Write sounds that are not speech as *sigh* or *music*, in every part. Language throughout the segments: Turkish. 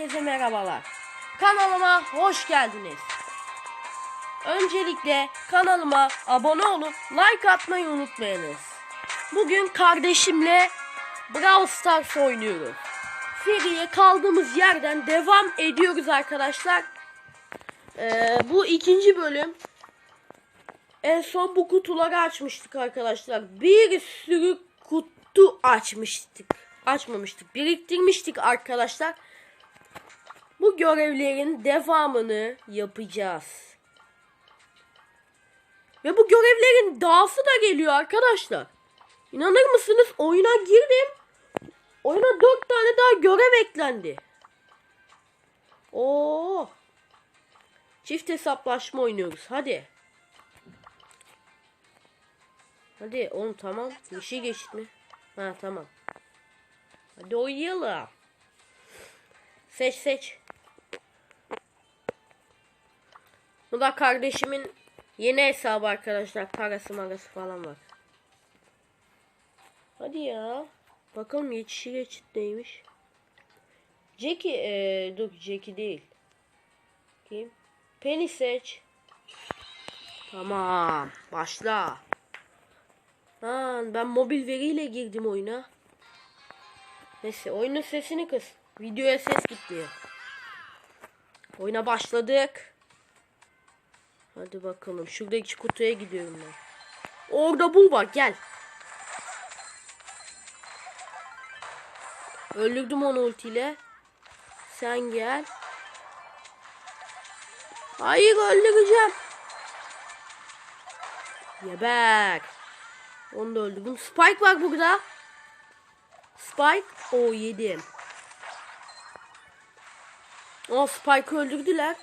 Herkese merhabalar. Kanalıma hoş geldiniz. Öncelikle kanalıma abone olup like atmayı unutmayınız. Bugün kardeşimle Brawl Stars oynuyoruz. Seriye kaldığımız yerden devam ediyoruz arkadaşlar. Ee, bu ikinci bölüm. En son bu kutuları açmıştık arkadaşlar. Bir sürü kutu açmıştık. Açmamıştık. Biriktirmiştik arkadaşlar. Bu görevlerin devamını yapacağız. Ve bu görevlerin dahası da geliyor arkadaşlar. İnanır mısınız? Oyuna girdim. Oyuna dört tane daha görev eklendi. Oo. Çift hesaplaşma oynuyoruz. Hadi. Hadi oğlum tamam. Bir şey geçti mi? Ha tamam. Hadi oynayalım. Seç seç. Bu da kardeşimin yeni hesabı arkadaşlar. Parası marası falan var. Hadi ya. Bakalım yetişi geçit neymiş. Jackie ee, dur Jackie değil. Kim? Penny seç. Tamam. Başla. Ha, ben mobil veriyle girdim oyuna. Neyse oyunun sesini kıs. Videoya ses gitti. Oyuna başladık. Hadi bakalım. Şuradaki kutuya gidiyorum ben. Orada bul bak gel. Öldürdüm onu ultiyle. Sen gel. Hayır öldüreceğim. Geber. Onu da öldürdüm. Spike var burada. Spike. O yedim. O Spike'ı öldürdüler.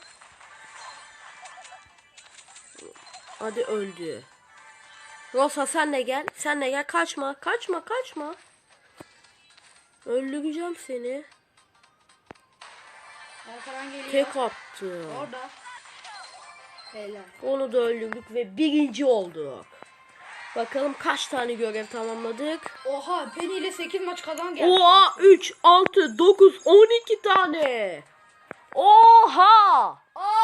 Hadi öldü. Rosa sen de gel. Sen de gel. Kaçma. Kaçma. Kaçma. Öldüreceğim seni. Arkadan geliyor. Tek attı. Orada. Helal. Onu da öldürdük ve birinci olduk. Bakalım kaç tane görev tamamladık. Oha Penny ile 8 maç kazan geldi. Oha 3, 6, 9, 12 tane. Oha! Oha!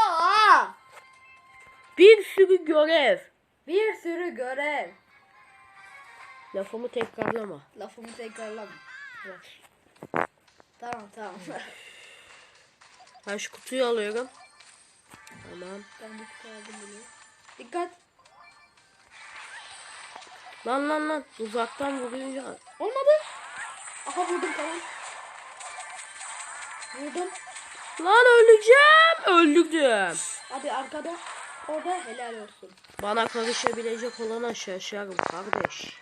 Bir sürü görev. Bir sürü görev. Lafımı tekrarlama. Lafımı tekrarlama. Tamam tamam. *laughs* Ben şu kutuyu alıyorum. Tamam. ben bir kutu aldım bile. Dikkat. Lan lan lan. Uzaktan vurunca. Olmadı. Aha vurdum tamam. Vurdum. Lan öleceğim. Öldürdüm. Abi arkada. Orada helal olsun. Bana karışabilecek olana şaşarım kardeş.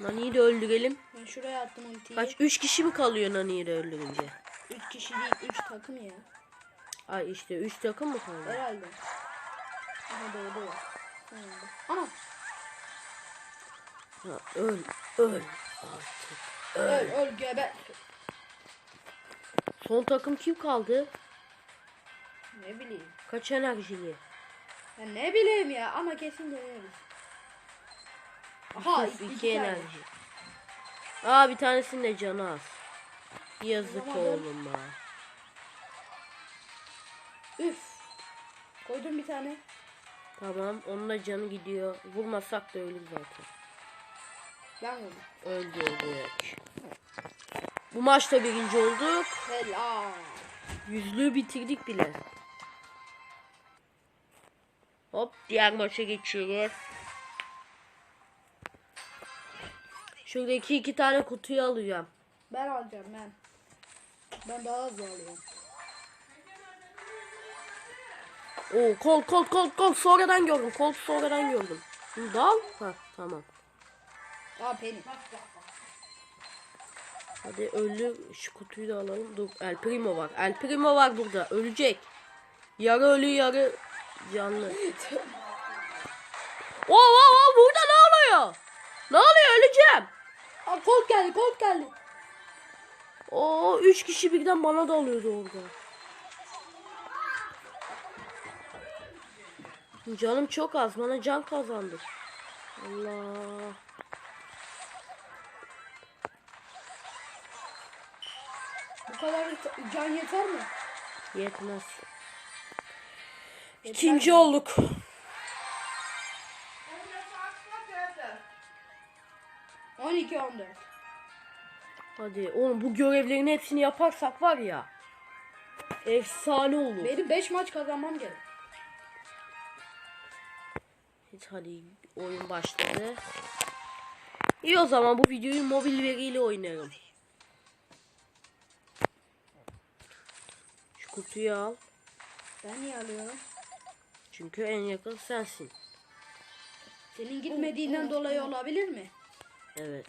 Nani'yi de öldürelim. Ben şuraya attım ultiyi. Kaç? 3 kişi mi kalıyor Nani'yi de öldürünce? 3 kişi değil 3 takım ya. Ay işte 3 takım mı kaldı? Herhalde. Aha doğdu. Tamam. Ana. Ha, öl, öl artık. Öl öl geber. Son takım kim kaldı? Ne bileyim. Kaç enerjili? Ya ne bileyim ya ama kesin deneriz. Aha iki, iki iki tane. enerji. Aa bir tanesinin de canı az. Yazık oğlum ha. Üf. Koydum bir tane. Tamam onun da canı gidiyor. Vurmasak da ölür zaten. Ben vurdum. Öldürdük. Bu maçta birinci olduk. Helal. Yüzlüğü bitirdik bile. Hop diğer maça geçiyoruz. Şuradaki iki tane kutuyu alacağım. Ben alacağım ben. Ben daha hızlı alıyorum. Oo kol kol kol kol sonradan gördüm. Kol sonradan gördüm. Bunu da al. Ha tamam. Aa Penny. Hadi ölü şu kutuyu da alalım. Dur El Primo var. El Primo var burada. Ölecek. Yarı ölü yarı canlı. Oo oo oo burada ne oluyor? Ne oluyor öleceğim. Aa Colt geldi Colt geldi. Oo üç kişi birden bana dalıyordu orada. Canım çok az. Bana can kazandır. Allah. Bu kadar can yeter mi? Yetmez. İkinci olduk. On 12 14. Hadi oğlum bu görevlerin hepsini yaparsak var ya. Efsane olur. Benim 5 maç kazanmam gerek. Hadi oyun başladı. İyi o zaman bu videoyu mobil veriyle oynarım. Şu kutuyu al. Ben niye alıyorum? Çünkü en yakın sensin. Senin gitmediğinden dolayı olabilir mi? Evet.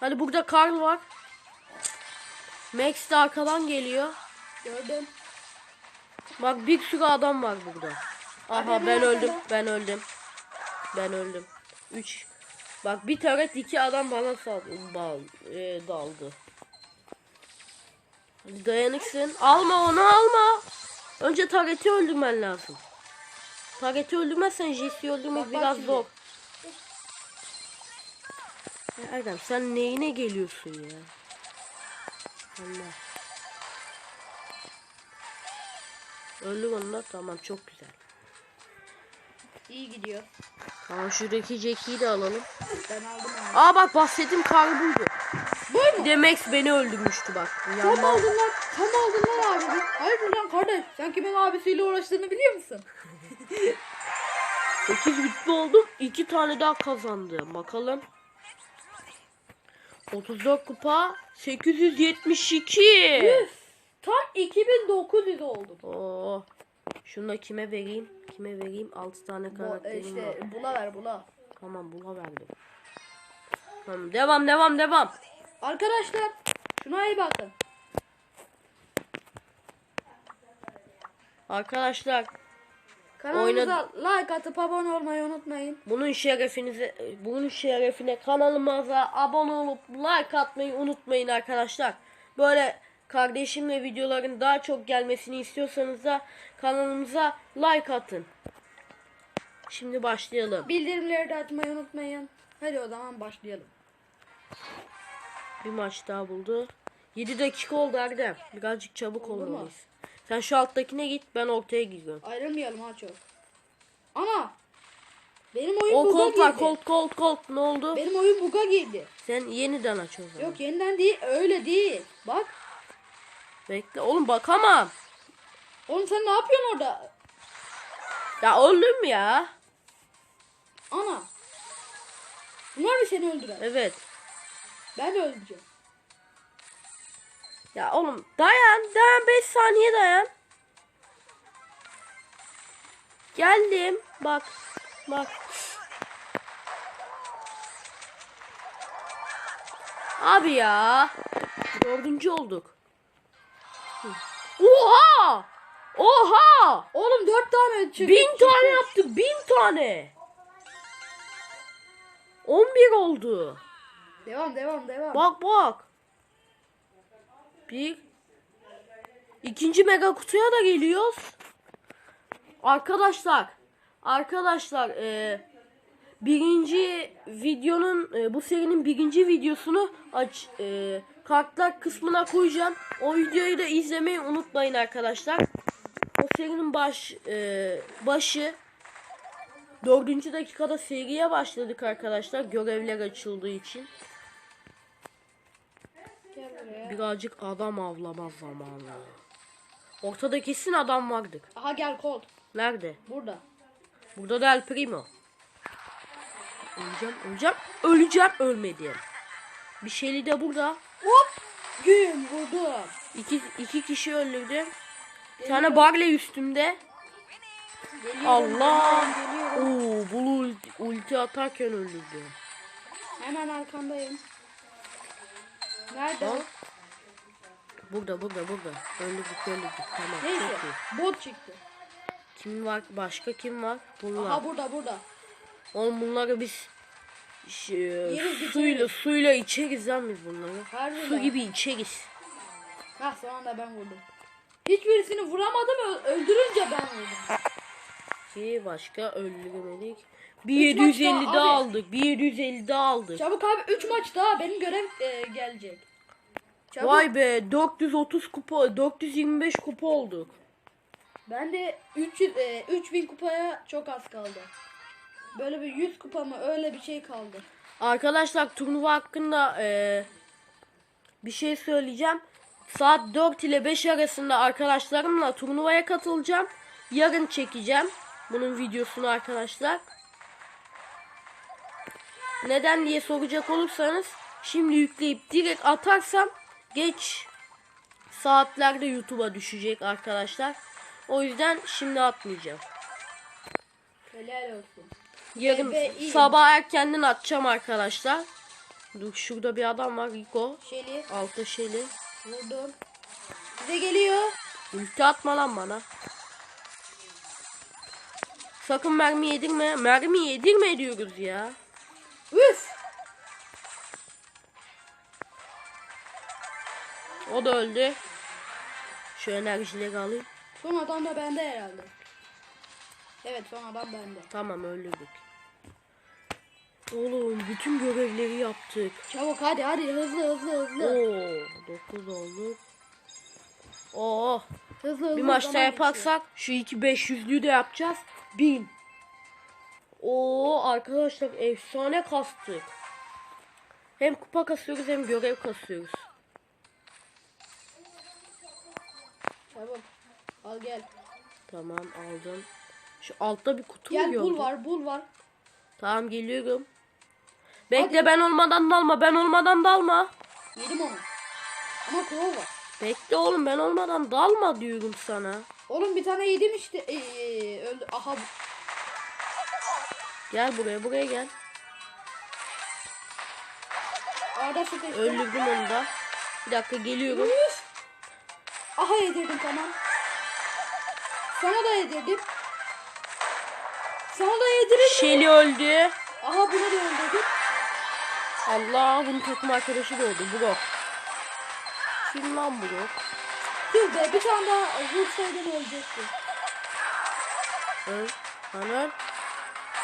Hadi burada Karl var. Max de arkadan geliyor. Gördüm. Bak bir sürü adam var burada. Aha ben öldüm. Ben öldüm. Ben öldüm. 3 Bak bir taret iki adam bana saldı. Bal, e, daldı. Dayanıksın. Alma onu alma. Önce tareti öldürmen lazım. Tareti öldürmezsen Jesse'yi öldürmek Bak, bak biraz şimdi. zor. Ya Erdem sen neyine geliyorsun ya? Allah. Öldür onlar tamam çok güzel. İyi gidiyor. Tamam şuradaki Jackie'yi de alalım. Ben aldım abi. Aa bak bahsettiğim kar buydu. Bu Bir mu? de Max beni öldürmüştü bak. Tam Yandan... aldın lan. Tam aldın lan abi. Hayır lan kardeş. Sen kimin abisiyle uğraştığını biliyor musun? *laughs* 8 bitti oldum. 2 tane daha kazandım. Bakalım. 34 kupa 872. Tam 2900 oldum. Oo. Şunu da kime vereyim? Kime vereyim? 6 tane Bu, karakterim var. işte bula ver bula. Tamam buna verdim. Tamam devam devam devam. Arkadaşlar şuna iyi bakın. Arkadaşlar Kanalımıza like atıp abone olmayı unutmayın. bunun şerefinize bunun şerefine kanalımıza abone olup like atmayı unutmayın arkadaşlar. Böyle kardeşimle videoların daha çok gelmesini istiyorsanız da kanalımıza like atın. Şimdi başlayalım. Bildirimleri de açmayı unutmayın. Hadi o zaman başlayalım. Bir maç daha buldu. 7 dakika oldu Erdem. Birazcık çabuk mu? olmalıyız. Sen şu alttakine git ben ortaya gidiyorum. Ayrılmayalım ha çok. Ama benim oyun O buga kolt var girdi. kolt kolt kolt ne oldu? Benim oyun buga girdi. Sen yeniden aç o zaman. Yok yeniden değil öyle değil. Bak. Bekle oğlum bakamam. Oğlum sen ne yapıyorsun orada? Ya oğlum ya. Ana. Bunlar mı seni öldüren? Evet. Ben de öldüreceğim. Ya oğlum dayan dayan 5 saniye dayan. Geldim. Bak. Bak. Abi ya. Dördüncü olduk. Oha! Oha! Oğlum dört tane çıktı. Bin tane yaptık. Bin tane. 11 oldu. Devam devam devam. Bak bak. Bir. İkinci mega kutuya da geliyoruz. Arkadaşlar. Arkadaşlar. E, birinci videonun e, bu serinin birinci videosunu aç e, kartlar kısmına koyacağım. O videoyu da izlemeyi unutmayın arkadaşlar. O serinin baş e, başı dördüncü dakikada seriye başladık arkadaşlar. Görevler açıldığı için. Buraya. Birazcık adam avlama zamanı. Ortada kesin adam vardır. Aha gel Colt. Nerede? Burada. Burada da El Primo. Öleceğim, öleceğim, öleceğim, ölmedim. Bir şeyli de burada. Hop. Gün vurdum. İki, iki kişi öldürdü. Bir tane Barley üstümde. Geliyorum, Allah. geliyorum. Oo, bunu ulti, ulti atarken öldürdü. Hemen arkandayım. Nerede? Bak. Burada, burada, burada. Öldürdük, öldürdük. Tamam, Neyse. çok iyi. Bot çıktı. Kim var? Başka kim var? Bunlar. Aha burada burada. Oğlum bunları biz ş- Yeriz, suyla içeriz. suyla içeriz lan biz bunları. Harbiden. Su gibi içeriz. Hah son anda ben vurdum. Hiçbirisini vuramadım ö- öldürünce ben vurdum. Ki başka öldüremedik. Bir Üç maç 750 daha daha abi. aldık. Bir 750 daha aldık. Çabuk abi 3 maç daha benim görev e, gelecek. Çabuk. Vay be 430 kupa 425 kupa olduk. Ben de 300 e, 3000 kupaya çok az kaldı. Böyle bir 100 kupa mı öyle bir şey kaldı. Arkadaşlar turnuva hakkında eee, bir şey söyleyeceğim. Saat 4 ile 5 arasında arkadaşlarımla turnuvaya katılacağım. Yarın çekeceğim bunun videosunu arkadaşlar. Neden diye soracak olursanız şimdi yükleyip direkt atarsam geç saatlerde YouTube'a düşecek arkadaşlar. O yüzden şimdi atmayacağım. Helal olsun. Yarın iyi. sabah erkenden atacağım arkadaşlar. Dur şurada bir adam var Rico. Şeli Altta şeyli. vurdum. Bize geliyor. Ulti atma lan bana. Sakın mermi yedirme. Mermi yedirme diyoruz ya. Üf. O da öldü. Şu enerjileri alayım. Son adam da bende herhalde. Evet son adam bende. Tamam öldürdük. Oğlum bütün görevleri yaptık. Çabuk hadi hadi hızlı hızlı hızlı. Oo 9 oldu. Oo Hızlı hızlı. Bir maçta yaparsak şu iki 500'lüğü de yapacağız. 1000. Oo arkadaşlar efsane kastık. Hem kupa kasıyoruz hem görev kasıyoruz. Çabuk. Al gel. Tamam aldım. Şu altta bir kutu mu Gel bul var bul var. Tamam geliyorum. Bekle Hadi. ben olmadan dalma. Ben olmadan dalma. Yedim onu. Ama kov var. Bekle oğlum ben olmadan dalma diyorum sana. Oğlum bir tane yedim işte. Ee, öldü. Aha. Gel buraya buraya gel. Arda. Öldürdüm onu da. Bir dakika geliyorum. Aha yedirdim tamam. Sana da yedirdim. Sana da yedirdim. Şeli öldü. Aha bunu da öldürdüm. Allah bunun takım arkadaşı da oldu. Bro. Kim lan Bro? Dur be bir tane daha vursaydım ölecekti. Hı?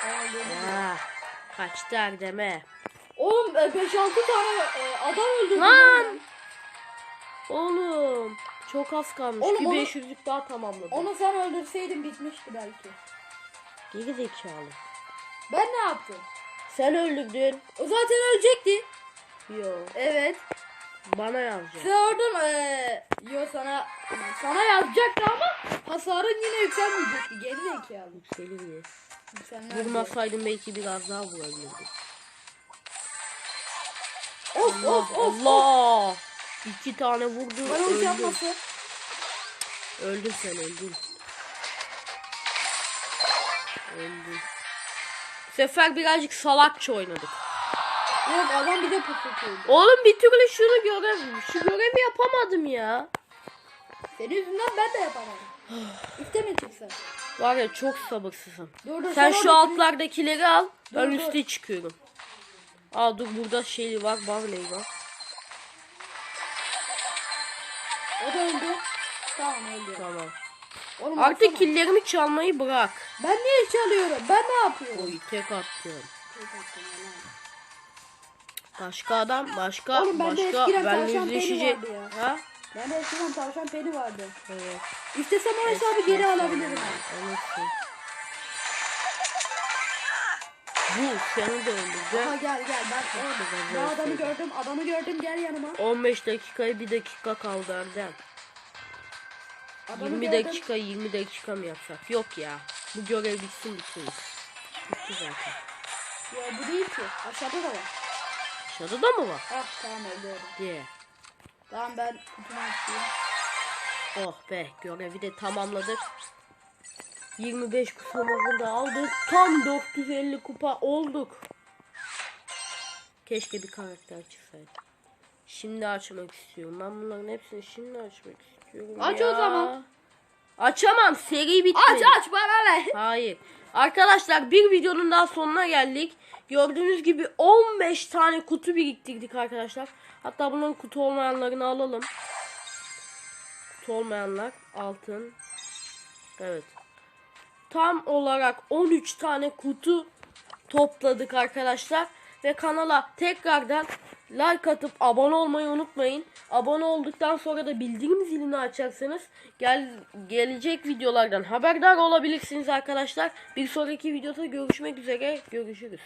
Yedim. Ya. Kaçtı Erdem'e. Oğlum 5-6 tane e, adam öldürdüm. Lan! Oğlum. Çok az kalmış. Oğlum bir onu- 500'lük daha tamamladım. Onu sen öldürseydin bitmişti belki. Geri zekalı. Ben ne yaptım? Sen öldürdün. O zaten ölecekti. Yo. Evet. Bana yazacak. Sen oradan eee yo sana sana yazacaktı ama hasarın yine yükselmeyecekti. Geri zekalı. Yükselir diyor. Vurmasaydım belki biraz daha vurabilirdim. Of Allah of of. Allah. İki tane vurdu. Bana Öldüm. yapması. Öldün sen öldün. Bu sefer birazcık salakça oynadık. Yok adam bir de pusuyordu. Oğlum bir türlü şunu görev, şu görevi yapamadım ya. Senin yüzünden ben de yapamadım. İşte mi çıksa? Var ya çok sabırsızım. Dur dur. Sen sen şu altlardakileri al. Ben Dur, dur. üste çıkıyorum. Aa dur burada şey var, Barley var. O da öldü. Tamam öldü. Tamam. Oğlum Artık baksana. killerimi çalmayı bırak. Ben niye çalıyorum? Ben ne yapıyorum? Oy tek attım. Başka adam, başka, Oğlum bende başka benle tavşan peni yüzleşecek. Ha? Ben de eskiden tavşan peni vardı. Evet. İstesem o hesabı geri alabilirim. ben. Bu seni de Aha öldürecek. gel gel ben ben ben adamı gördüm adamı gördüm gel yanıma. 15 dakikayı bir dakika kaldı Erdem. Adamı 20 gördüm. dakika 20 dakika mı yapsak? Yok ya. Bu görev bitsin bitsin. Bitti zaten. Ya bu değil ki aşağıda da var. Aşağıda da mı var? Ah tamam öldürdüm. Diye. Tamam ben kutumu açayım. Oh be görevi de tamamladık. 25 kupamızı da aldık. Tam 450 kupa olduk. Keşke bir karakter çıksaydı. Şimdi açmak istiyorum. Ben bunların hepsini şimdi açmak istiyorum. Aç ya. o zaman. Açamam. Seri bitti. Aç aç bana ne? Hayır. Arkadaşlar bir videonun daha sonuna geldik. Gördüğünüz gibi 15 tane kutu biriktirdik arkadaşlar. Hatta bunların kutu olmayanlarını alalım. Kutu olmayanlar altın. Evet. Tam olarak 13 tane kutu topladık arkadaşlar. ve kanala tekrardan like atıp abone olmayı unutmayın. Abone olduktan sonra da bildirim zilini açarsanız gel gelecek videolardan haberdar olabilirsiniz arkadaşlar. Bir sonraki videoda görüşmek üzere. Görüşürüz.